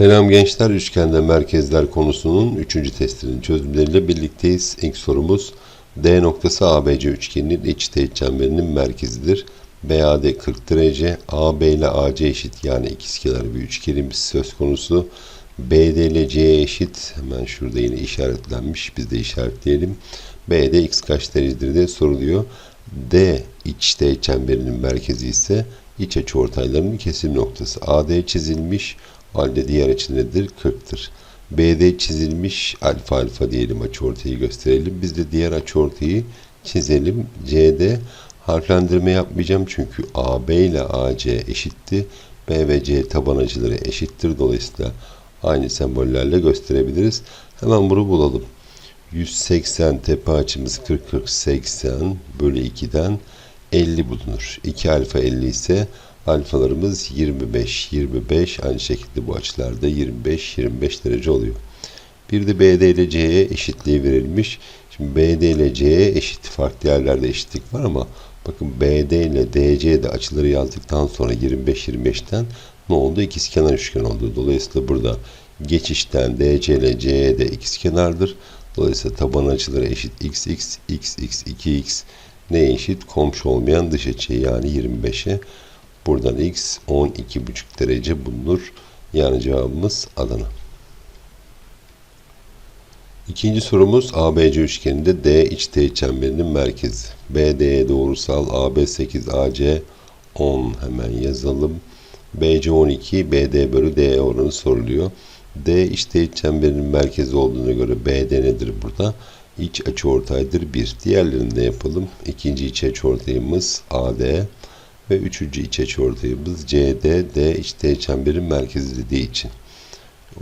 Selam gençler, üçgende merkezler konusunun 3. testinin çözümleriyle birlikteyiz. İlk sorumuz D noktası ABC üçgeninin iç teğet çemberinin merkezidir. BAD 40 derece, AB ile AC eşit yani ikizkenar bir üçgenimiz söz konusu. BD ile C eşit, hemen şurada yine işaretlenmiş, biz de işaretleyelim. BD x kaç derecedir diye soruluyor. D iç teğet çemberinin merkezi ise iç açıortaylarının kesim noktası. AD çizilmiş, halde diğer açı nedir? 40'tır. BD çizilmiş alfa alfa diyelim açıortayı gösterelim. Biz de diğer açıortayı çizelim. CD harflendirme yapmayacağım çünkü AB ile AC eşitti. B ve C taban açıları eşittir. Dolayısıyla aynı sembollerle gösterebiliriz. Hemen bunu bulalım. 180 tepe açımız 40 40 80 bölü 2'den 50 bulunur. 2 alfa 50 ise alfalarımız 25 25 aynı şekilde bu açılarda 25 25 derece oluyor. Bir de BD ile CE eşitliği verilmiş. Şimdi BD ile CE eşit farklı yerlerde eşitlik var ama bakın BD ile DC'de açıları yazdıktan sonra 25 25'ten ne oldu? İkizkenar üçgen oldu. Dolayısıyla burada geçişten DC ile CE de ikizkenardır. Dolayısıyla taban açıları eşit x x x x 2x ne eşit? Komşu olmayan dış açı yani 25'e. Buradan x 12,5 derece bulunur. Yani cevabımız Adana. İkinci sorumuz ABC üçgeninde D iç teğet çemberinin merkezi. BD'ye doğrusal AB 8 AC 10 hemen yazalım. BC 12 BD bölü DE oranı soruluyor. D iç teğet çemberinin merkezi olduğuna göre BD nedir burada? İç açıortaydır 1. Diğerlerini de yapalım. İkinci iç açıortayımız AD ve üçüncü iç açıortayımız CD, D iç teğet çemberin merkezi dediği için.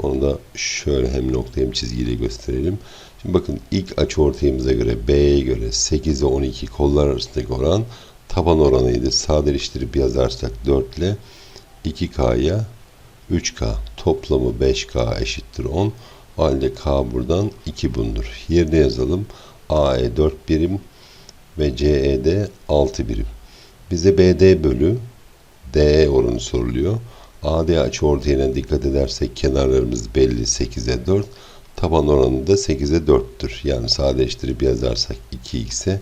Onu da şöyle hem nokta hem çizgiyle gösterelim. Şimdi bakın ilk açıortayımıza göre B'ye göre 8'e 12 kollar arasındaki oran taban oranıydı. Sadeleştirip yazarsak 4 ile 2K'ya 3K toplamı 5K eşittir 10. O halde K buradan 2 bulunur. Yerine yazalım. AE 4 birim ve CE'de 6 birim. Bize BD bölü DE oranı soruluyor. AD açıortayına dikkat edersek kenarlarımız belli 8'e 4. Taban oranı da 8'e 4'tür. Yani sadeleştirip yazarsak 2x'e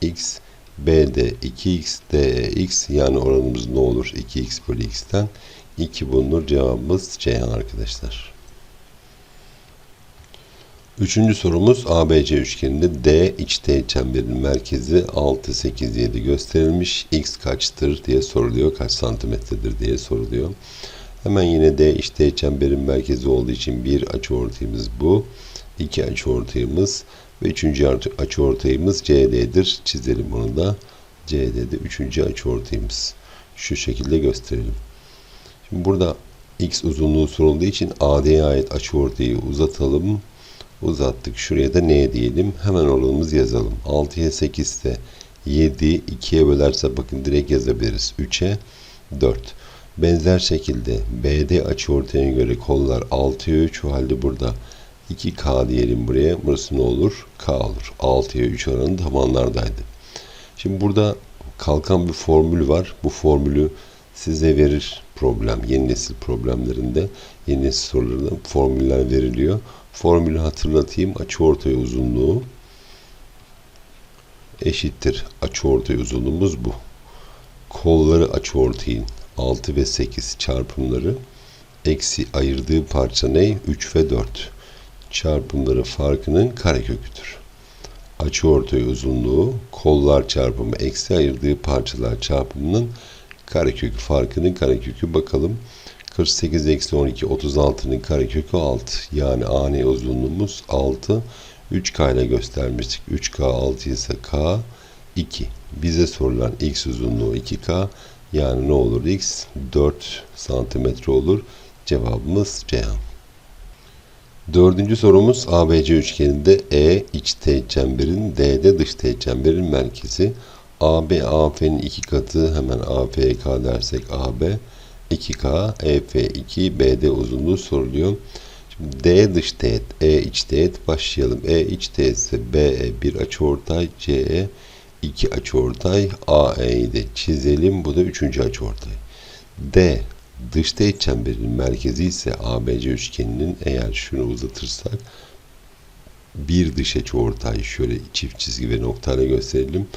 x BD 2x DE x yani oranımız ne olur? 2x bölü x'ten 2 bulunur. Cevabımız Ceyhan arkadaşlar. Üçüncü sorumuz ABC üçgeninde D teğet çemberinin merkezi 6, 8, 7 gösterilmiş. X kaçtır diye soruluyor. Kaç santimetredir diye soruluyor. Hemen yine D teğet çemberin merkezi olduğu için bir açıortayımız bu. iki açıortayımız ve üçüncü açıortayımız CD'dir. Çizelim onu da. CD'de üçüncü açıortayımız. Şu şekilde gösterelim. Şimdi burada X uzunluğu sorulduğu için AD'ye ait açıortayı uzatalım uzattık. Şuraya da ne diyelim? Hemen oranımızı yazalım. 6'ya 8 ise 7, 2'ye bölerse bakın direkt yazabiliriz. 3'e 4. Benzer şekilde BD açıortayına göre kollar 6'ya 3 o halde burada 2K diyelim buraya. Burası ne olur? K olur. 6'ya 3 oranı tabanlardaydı. Şimdi burada kalkan bir formül var. Bu formülü size verir problem. Yeni nesil problemlerinde yeni nesil sorularında formüller veriliyor. Formülü hatırlatayım. Açıortay uzunluğu eşittir. Açıortay uzunluğumuz bu. Kolları açıortayın 6 ve 8 çarpımları eksi ayırdığı parça ne? 3 ve 4 çarpımları farkının kareköküdür. Açıortay uzunluğu kollar çarpımı eksi ayırdığı parçalar çarpımının karekökü farkının karekökü bakalım. 48 eksi 12 36'nın karekökü 6. Yani AN uzunluğumuz 6. 3K ile göstermiştik. 3K 6 ise K 2. Bize sorulan X uzunluğu 2K. Yani ne olur X? 4 santimetre olur. Cevabımız Ceyhan. Dördüncü sorumuz ABC üçgeninde E iç teğet çemberin D'de dış teğet çemberin merkezi. AB AF'nin iki katı hemen AFK dersek AB 2K, EF2, BD uzunluğu soruluyor. Şimdi D dış teğet, E iç teğet başlayalım. E iç teğet ise BE bir açıortay, CE 2 açıortay, AE'yi de çizelim. Bu da üçüncü açıortay. D Dış teğet çemberinin merkezi ise ABC üçgeninin eğer şunu uzatırsak bir dış açıortay şöyle çift çizgi ve noktayla gösterelim.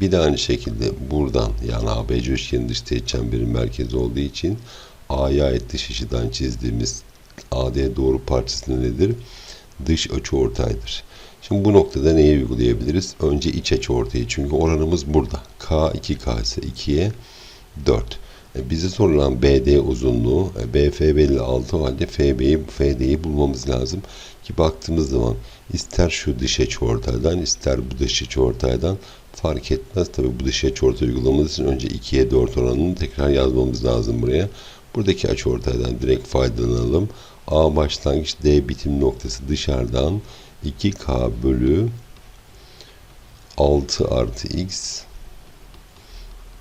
Bir de aynı şekilde buradan yani ABC üçgenin dış teğet çemberin merkezi olduğu için A'ya ait dış açıdan çizdiğimiz AD doğru parçası nedir? Dış açıortaydır. Şimdi bu noktada neyi uygulayabiliriz? Önce iç açıortayı çünkü oranımız burada. K 2K ise 2'ye 4. E, bize sorulan BD uzunluğu e, BF belli 6 o halde FB'yi FD'yi bulmamız lazım. Ki baktığımız zaman ister şu dış açıortaydan ister bu dış açıortaydan fark etmez. Tabi bu dış açıortay uygulamamız için önce 2'ye 4 oranını tekrar yazmamız lazım buraya. Buradaki açıortaydan direkt faydalanalım. A başlangıç D bitim noktası dışarıdan 2K bölü 6 artı X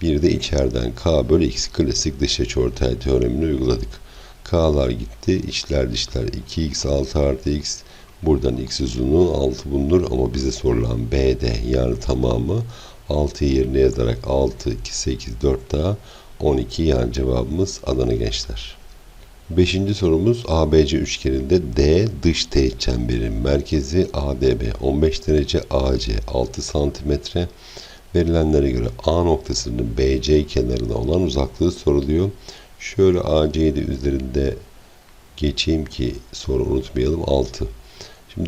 bir de içeriden K bölü X klasik dış açıortay teoremini uyguladık. K'lar gitti. içler dışlar 2X 6 artı X buradan X uzunluğu 6 bulunur ama bize sorulan BD yani tamamı 6'yı yerine yazarak 6, 2, 8, 4 daha 12 yani cevabımız Adana gençler. Beşinci sorumuz ABC üçgeninde D dış teğet çemberin merkezi ADB 15 derece AC 6 santimetre verilenlere göre A noktasının BC kenarına olan uzaklığı soruluyor. Şöyle AC'yi de üzerinde geçeyim ki soru unutmayalım 6.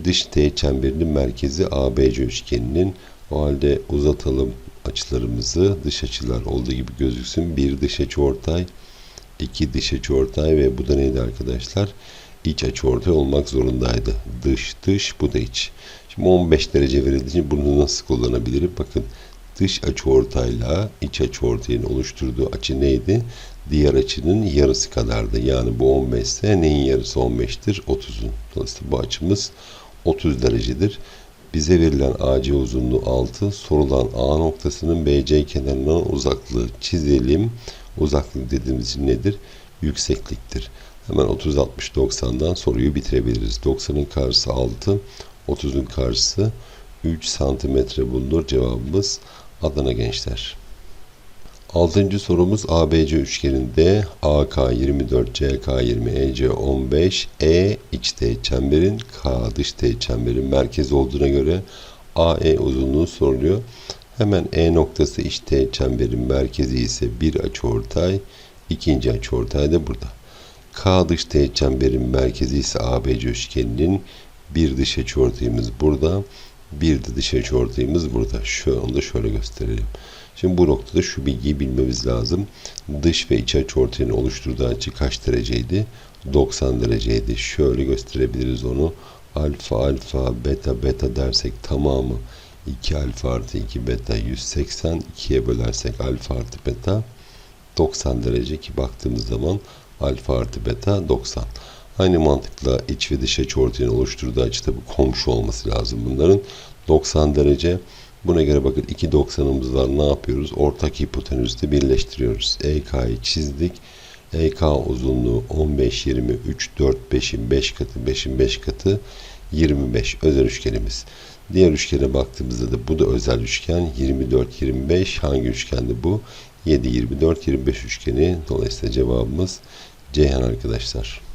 Dış teğet çemberinin merkezi ABC üçgeninin o halde uzatalım açılarımızı dış açılar olduğu gibi gözüksün. Bir dış açı ortay iki dış açıortay ve bu da neydi arkadaşlar? İç açıortay olmak zorundaydı. Dış dış bu da iç. Şimdi 15 derece verildiği bunu nasıl kullanabilirim? Bakın dış açıortayla iç açıortayın oluşturduğu açı neydi? Diğer açının yarısı kadardı. Yani bu 15 ise neyin yarısı 15'tir? 30'un. Dolayısıyla bu açımız 30 derecedir. Bize verilen AC uzunluğu 6, sorulan A noktasının BC kenarından uzaklığı çizelim. Uzaklık dediğimiz nedir? Yüksekliktir. Hemen 30, 60, 90'dan soruyu bitirebiliriz. 90'ın karşısı 6, 30'un karşısı 3 santimetre bulunur. Cevabımız Adana gençler. Altıncı sorumuz ABC üçgeninde AK 24, CK 20, EC 15, E iç teğet çemberin, K dış teğet çemberin merkezi olduğuna göre AE uzunluğu soruluyor. Hemen E noktası iç teğet çemberin merkezi ise bir açıortay, ikinci açıortay da burada. K dış teğet çemberin merkezi ise ABC üçgeninin bir dış açıortayımız burada, bir de dış açıortayımız burada. Şu anda şöyle gösterelim. Şimdi bu noktada şu bilgiyi bilmemiz lazım. Dış ve iç açıortayın oluşturduğu açı kaç dereceydi? 90 dereceydi. Şöyle gösterebiliriz onu. Alfa alfa beta beta dersek tamamı 2 alfa artı 2 beta 180. 2'ye bölersek alfa artı beta 90 derece ki baktığımız zaman alfa artı beta 90. Aynı mantıkla iç ve dış açıortayın oluşturduğu açı tabi komşu olması lazım bunların. 90 derece. Buna göre bakın 2 90'ımız var. Ne yapıyoruz? Ortak hipotenüste birleştiriyoruz. EK'yı çizdik. EK uzunluğu 15, 20, 3, 4, 5'in 5 katı, 5'in 5 katı 25 özel üçgenimiz. Diğer üçgene baktığımızda da bu da özel üçgen 24 25 hangi üçgendi bu? 7 24 25 üçgeni. Dolayısıyla cevabımız Ceyhan arkadaşlar.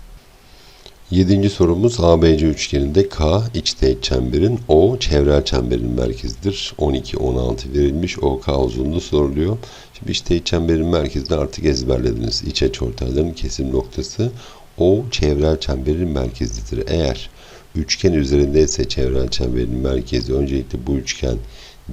Yedinci sorumuz ABC üçgeninde K iç teğet çemberin O çevrel çemberin merkezidir. 12 16 verilmiş. OK uzunluğu soruluyor. Şimdi iç teğet çemberin merkezini artık ezberlediniz. İç açıortayların kesim noktası O çevrel çemberin merkezidir. Eğer üçgen üzerindeyse çevrel çemberin merkezi öncelikle bu üçgen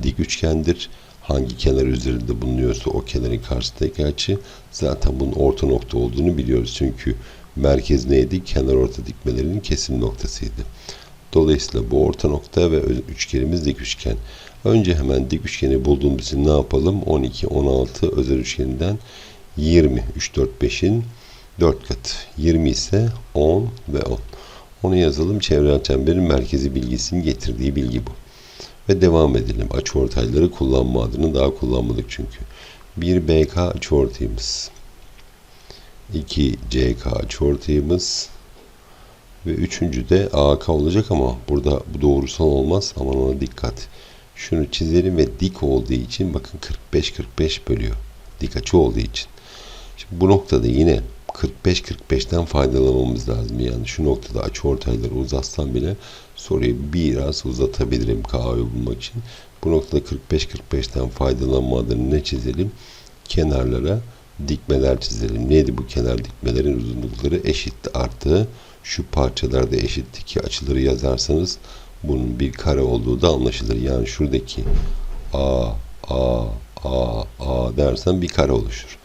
dik üçgendir. Hangi kenar üzerinde bulunuyorsa o kenarın karşısındaki açı zaten bunun orta nokta olduğunu biliyoruz. Çünkü merkez neydi? Kenar orta dikmelerinin kesim noktasıydı. Dolayısıyla bu orta nokta ve üçgenimiz dik üçgen. Önce hemen dik üçgeni bulduğumuz için ne yapalım? 12, 16 özel üçgeninden 20, 3, 4, 5'in 4 katı. 20 ise 10 ve 10. Onu yazalım. Çevrel çemberin merkezi bilgisinin getirdiği bilgi bu. Ve devam edelim. Açıortayları kullanma adını daha kullanmadık çünkü. Bir BK açıortayımız. 2 CK açıortayımız ve üçüncü de AK olacak ama burada bu doğrusal olmaz. Aman ona dikkat. Şunu çizelim ve dik olduğu için bakın 45 45 bölüyor. Dik açı olduğu için. Şimdi bu noktada yine 45-45'ten faydalanmamız lazım. Yani şu noktada açı ortayları uzatsam bile soruyu biraz uzatabilirim K'yı bulmak için. Bu noktada 45-45'ten faydalanma adını ne çizelim? Kenarlara dikmeler çizelim. Neydi bu kenar dikmelerin uzunlukları? Eşitti artı şu parçalarda eşitti ki açıları yazarsanız bunun bir kare olduğu da anlaşılır. Yani şuradaki A, A, A, A dersen bir kare oluşur.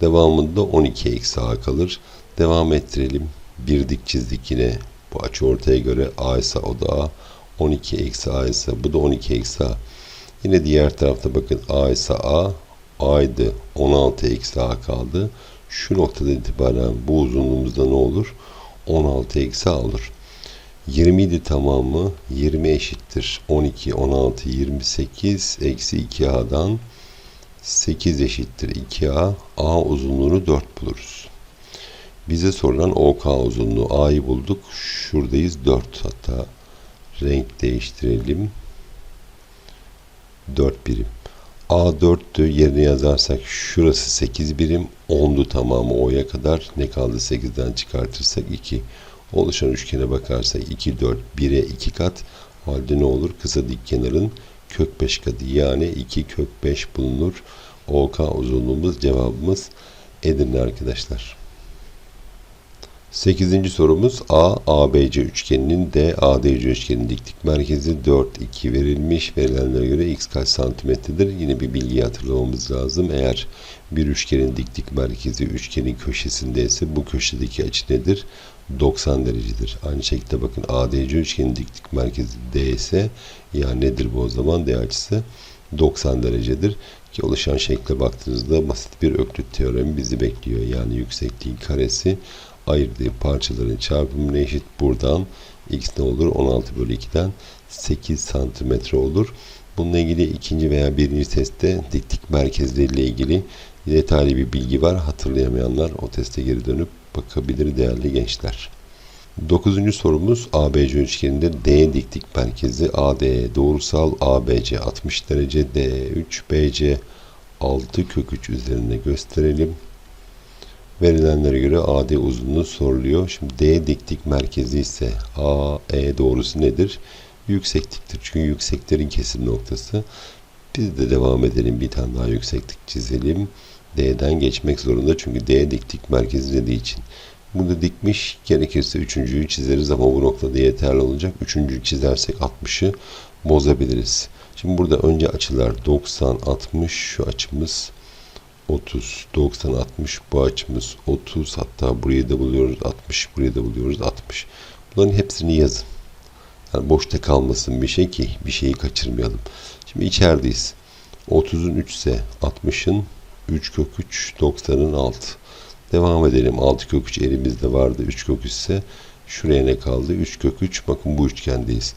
Devamında 12 eksi A kalır. Devam ettirelim. Bir dik çizdik yine. Bu açı ortaya göre A ise o da A. 12 eksi A ise bu da 12 eksi A. Yine diğer tarafta bakın A ise A. A'ydı. 16 eksi A kaldı. Şu noktada itibaren bu uzunluğumuzda ne olur? 16 eksi A olur. 20 idi tamamı. 20 eşittir. 12, 16, 28 eksi 2A'dan 8 eşittir 2A. A uzunluğunu 4 buluruz. Bize sorulan OK uzunluğu A'yı bulduk. Şuradayız 4. Hatta renk değiştirelim. 4 birim. A 4'tü. Yerine yazarsak şurası 8 birim. 10'du tamamı O'ya kadar. Ne kaldı 8'den çıkartırsak 2. Oluşan üçgene bakarsak 2, 4, 1'e 2 kat. Halde ne olur? Kısa dik kenarın kök 5 katı. Yani 2 kök 5 bulunur. OK uzunluğumuz cevabımız Edirne arkadaşlar. 8. sorumuz A, ABC üçgeninin D, ADC üçgeninin diklik merkezi 4, 2 verilmiş. Verilenlere göre x kaç santimetredir? Yine bir bilgi hatırlamamız lazım. Eğer bir üçgenin diklik merkezi üçgenin köşesindeyse bu köşedeki açı nedir? 90 derecedir. Aynı şekilde bakın ADC üçgenin diklik merkezi D ise yani nedir bu o zaman? D açısı 90 derecedir. Ki oluşan şekle baktığınızda basit bir öklüt teoremi bizi bekliyor. Yani yüksekliğin karesi ayırdığı parçaların çarpımına eşit. Buradan x ne olur? 16 bölü 2'den 8 santimetre olur. Bununla ilgili ikinci veya birinci testte diklik merkezleriyle ilgili detaylı bir bilgi var. Hatırlayamayanlar o teste geri dönüp bakabilir değerli gençler. Dokuzuncu sorumuz ABC üçgeninde D diklik merkezi AD doğrusal ABC 60 derece D3 BC 6 kök 3 üzerinde gösterelim. Verilenlere göre AD uzunluğu soruluyor. Şimdi D diklik merkezi ise AE doğrusu nedir? Yüksekliktir. Çünkü yükseklerin kesim noktası. Biz de devam edelim. Bir tane daha yükseklik çizelim. D'den geçmek zorunda. Çünkü D diklik merkezi dediği için. Bunu dikmiş. Gerekirse üçüncüyü çizeriz ama bu noktada yeterli olacak. Üçüncüyü çizersek 60'ı bozabiliriz. Şimdi burada önce açılar 90, 60. Şu açımız 30, 90, 60 bu açımız 30 hatta burayı da buluyoruz 60 burayı da buluyoruz 60. Bunların hepsini yazın. Yani boşta kalmasın bir şey ki bir şeyi kaçırmayalım. Şimdi içerideyiz. 30'un 3 ise 60'ın 3 kök 3 90'ın 6. Devam edelim. 6 kök 3 elimizde vardı. 3 kök 3 ise şuraya ne kaldı? 3 kök 3. Bakın bu üçgendeyiz.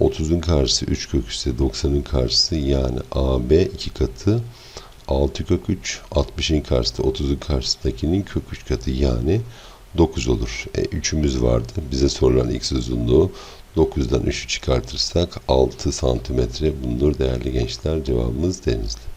30'un karşısı 3 kök 3 ise 90'ın karşısı yani AB 2 katı 6 kök 3 60'ın karşısında 30'un karşısındakinin kök 3 katı yani 9 olur. E, 3'ümüz vardı. Bize sorulan x uzunluğu 9'dan 3'ü çıkartırsak 6 santimetre bulunur değerli gençler. Cevabımız denizli.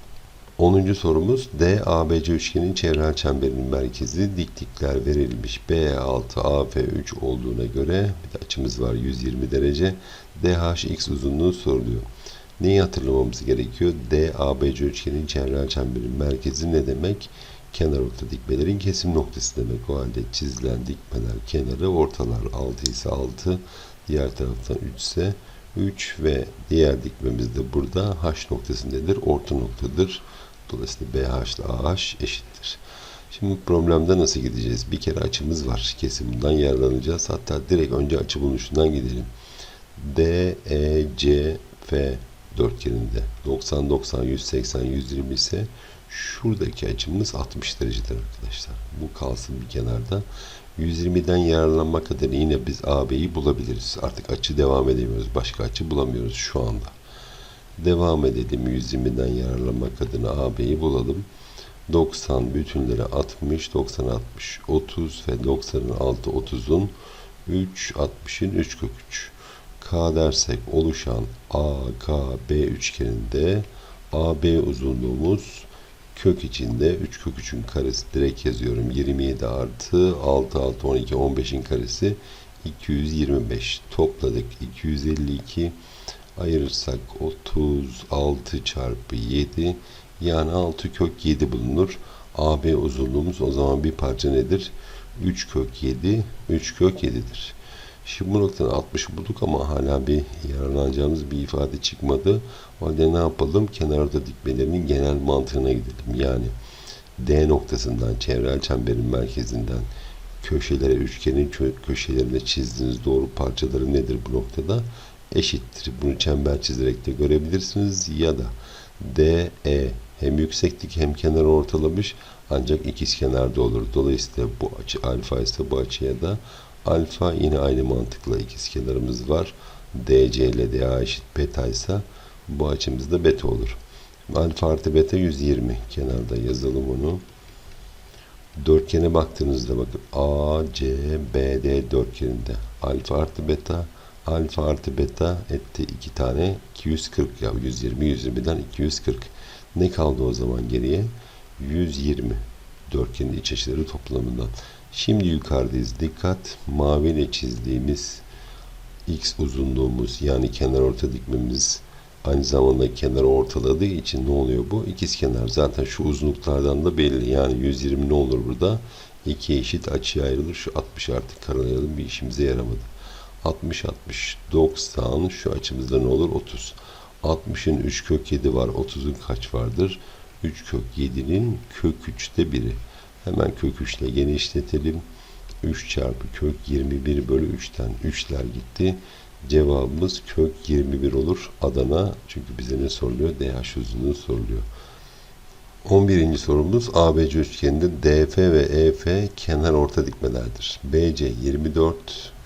10. sorumuz D, ABC üçgenin çevrel çemberinin merkezi diklikler verilmiş. B6, AF3 olduğuna göre bir de açımız var 120 derece. DHX uzunluğu soruluyor. Neyi hatırlamamız gerekiyor? D, ABC üçgenin çevrel çemberin merkezi ne demek? Kenar orta dikmelerin kesim noktası demek. O halde çizilen dikmeler kenarı, ortalar 6 ise 6, diğer taraftan 3 ise 3 ve diğer dikmemiz de burada H noktasındadır, orta noktadır. Dolayısıyla BH ile AH eşittir. Şimdi problemde nasıl gideceğiz? Bir kere açımız var. Kesimden yararlanacağız. Hatta direkt önce açı bulunuşundan gidelim. D, E, C, F dörtgeninde 90, 90, 180, 120 ise şuradaki açımız 60 derecedir arkadaşlar. Bu kalsın bir kenarda. 120'den yararlanmak adına yine biz AB'yi bulabiliriz. Artık açı devam edemiyoruz. Başka açı bulamıyoruz şu anda. Devam edelim 120'den yararlanmak adına AB'yi bulalım. 90 bütünlere 60, 90 60, 30 ve 90'ın 6 30'un 3 60'ın 3 kök 3. K dersek oluşan AKB üçgeninde AB uzunluğumuz Kök içinde 3 kök 3'ün karesi direkt yazıyorum. 27 artı 6 6 12 15'in karesi 225. Topladık 252 ayırırsak 36 çarpı 7 yani 6 kök 7 bulunur. AB uzunluğumuz o zaman bir parça nedir? 3 kök 7, 3 kök 7'dir. Şimdi bu noktadan 60 bulduk ama hala bir yararlanacağımız bir ifade çıkmadı. O halde ne yapalım? Kenarda dikmelerinin genel mantığına gidelim. Yani D noktasından, çevrel çemberin merkezinden köşelere, üçgenin kö köşelerine çizdiğiniz doğru parçaları nedir bu noktada? Eşittir. Bunu çember çizerek de görebilirsiniz. Ya da D, E hem yükseklik hem kenar ortalamış ancak ikizkenarda olur. Dolayısıyla bu açı alfa ise bu açıya da alfa yine aynı mantıkla ikizkenarımız var. DC ile DA eşit beta ise bu açımızda beta olur. Alfa artı beta 120 kenarda yazalım onu. Dörtgene baktığınızda bakın. A, C, B, D dörtgeninde. Alfa artı beta alfa artı beta etti iki tane. 240 ya 120 120'den 240 ne kaldı o zaman geriye? 120 dörtgenin iç açıları toplamından şimdi yukarıdayız dikkat mavi ile çizdiğimiz x uzunluğumuz yani kenar orta dikmemiz aynı zamanda kenar ortaladığı için ne oluyor bu? İkiz kenar. Zaten şu uzunluklardan da belli. Yani 120 ne olur burada? 2 eşit açıya ayrılır. Şu 60 artık karalayalım bir işimize yaramadı. 60 60 90 şu açımızda ne olur? 30. 60'ın 3 kök 7 var. 30'un kaç vardır? 3 kök 7'nin kök 3'te biri. Hemen kök 3 ile genişletelim. 3 çarpı kök 21 bölü 3'ten 3'ler gitti. Cevabımız kök 21 olur. Adana çünkü bize ne soruluyor? DH uzunluğu soruluyor. 11. sorumuz ABC üçgeninde DF ve EF kenar orta dikmelerdir. BC 24,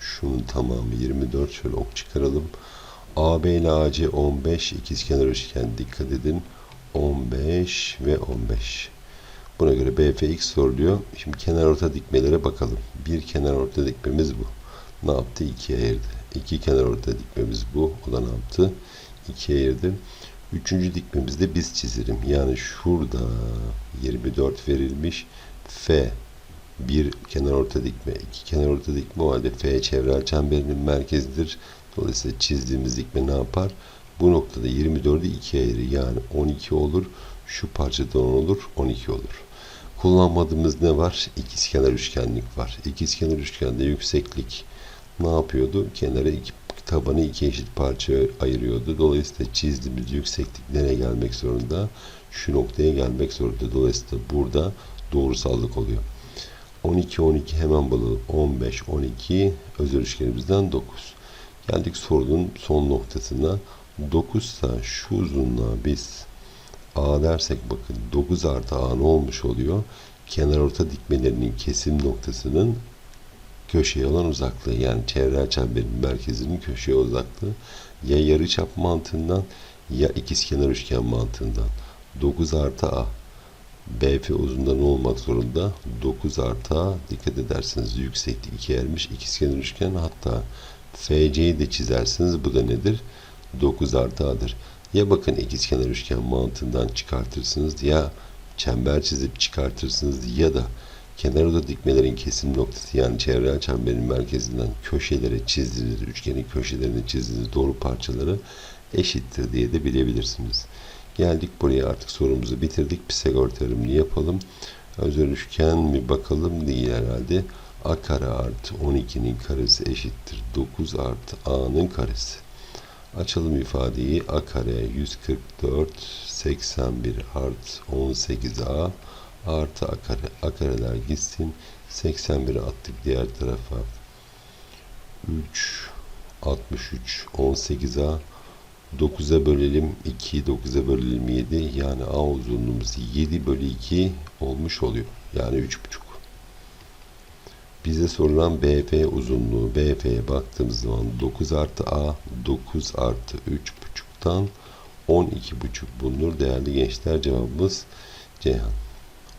şunun tamamı 24. Şöyle ok çıkaralım. AB ile AC 15, ikizkenar üçgen dikkat edin. 15 ve 15. Buna göre BFX soruluyor. Şimdi kenar orta dikmelere bakalım. Bir kenar orta dikmemiz bu. Ne yaptı? İkiye ayırdı. İki kenar orta dikmemiz bu. O da ne yaptı? İkiye ayırdı. Üçüncü dikmemizde biz çizelim. Yani şurada 24 verilmiş. F bir kenar orta dikme, iki kenar orta dikme o halde F çevrel çemberinin merkezidir. Dolayısıyla çizdiğimiz dikme ne yapar? Bu noktada 24'ü 2'ye ayırır. Yani 12 olur. Şu parçada 10 olur. 12 olur. Kullanmadığımız ne var? İkizkenar üçgenlik var. İkizkenar üçgende yükseklik ne yapıyordu? Kenara iki, tabanı iki eşit parçaya ayırıyordu. Dolayısıyla çizdiğimiz yükseklik nereye gelmek zorunda? Şu noktaya gelmek zorunda. Dolayısıyla burada doğrusallık oluyor. 12 12 hemen bulalım. 15 12 özel üçgenimizden 9. Geldik sorunun son noktasına. 9 ise şu uzunluğa biz A dersek bakın 9 artı A ne olmuş oluyor? Kenar orta dikmelerinin kesim noktasının köşeye olan uzaklığı yani çevrel çemberin merkezinin köşeye uzaklığı ya yarıçap mantığından ya ikizkenar üçgen mantığından 9 artı A BF uzunluğu ne olmak zorunda? 9 artı A dikkat ederseniz yükseklik 2 ermiş ikizkenar üçgen hatta FC'yi de çizersiniz bu da nedir? 9 artı A'dır. Ya bakın ikizkenar üçgen mantığından çıkartırsınız ya çember çizip çıkartırsınız ya da kenarda dikmelerin kesim noktası yani çevrel çemberin merkezinden köşelere çizdiğiniz üçgenin köşelerini çizdiğiniz doğru parçaları eşittir diye de bilebilirsiniz. Geldik buraya artık sorumuzu bitirdik. Pisagor terimini yapalım. Özel üçgen mi bakalım değil herhalde. A kare artı 12'nin karesi eşittir. 9 artı A'nın karesi. Açalım ifadeyi. A kare 144 81 artı 18A artı A kare. A kareler gitsin. 81'i attık diğer tarafa. 3 63 18A 9'a bölelim 2 9'a bölelim 7 yani A uzunluğumuz 7 bölü 2 olmuş oluyor. Yani 3,5. Bize sorulan BF uzunluğu. BF'ye baktığımız zaman 9 artı A 9 artı 3,5'tan 12,5 bulunur. Değerli gençler cevabımız Ceyhan.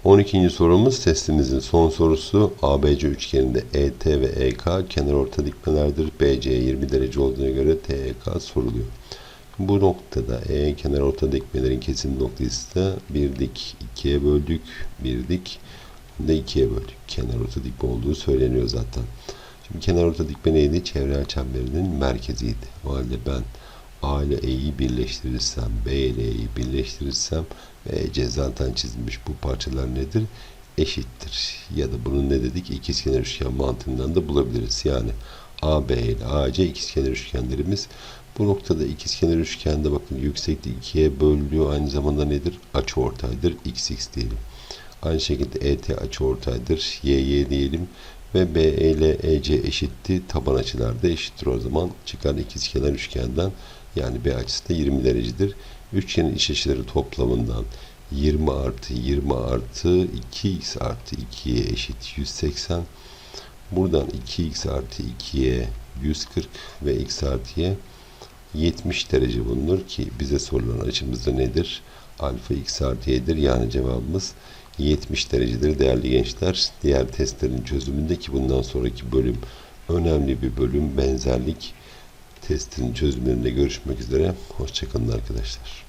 12. sorumuz testimizin son sorusu. ABC üçgeninde ET ve EK kenar orta dikmelerdir. BC 20 derece olduğuna göre TEK soruluyor. Bu noktada e kenar orta dikmelerin kesim noktası da bir dik ikiye böldük. Bir dik de ikiye böldük. Kenar orta dikme olduğu söyleniyor zaten. Şimdi kenar orta dikme neydi? Çevrel çemberinin merkeziydi. O halde ben A ile E'yi birleştirirsem, B ile E'yi birleştirirsem ve C zaten çizilmiş bu parçalar nedir? Eşittir. Ya da bunun ne dedik? İkizkenar üçgen mantığından da bulabiliriz. Yani AB ile AC ikizkenar üçgenlerimiz. Bu noktada ikizkenar üçgende bakın yüksekliği ikiye bölünüyor. Aynı zamanda nedir? Açıortaydır. XX diyelim. Aynı şekilde ET açıortaydır. YY diyelim. Ve BE ile EC eşitti. Taban açılar da eşittir o zaman. Çıkan ikizkenar üçgenden yani B açısı da 20 derecedir. Üçgenin iç açıları toplamından 20 artı 20 artı 2x artı 2'ye eşit 180. Buradan 2x artı 2'ye 140 ve x artıya 70 derece bulunur ki bize sorulan açımız da nedir? Alfa x artı y'dir. Yani cevabımız 70 derecedir değerli gençler. Diğer testlerin çözümündeki bundan sonraki bölüm önemli bir bölüm benzerlik testinin çözümlerinde görüşmek üzere. Hoşçakalın arkadaşlar.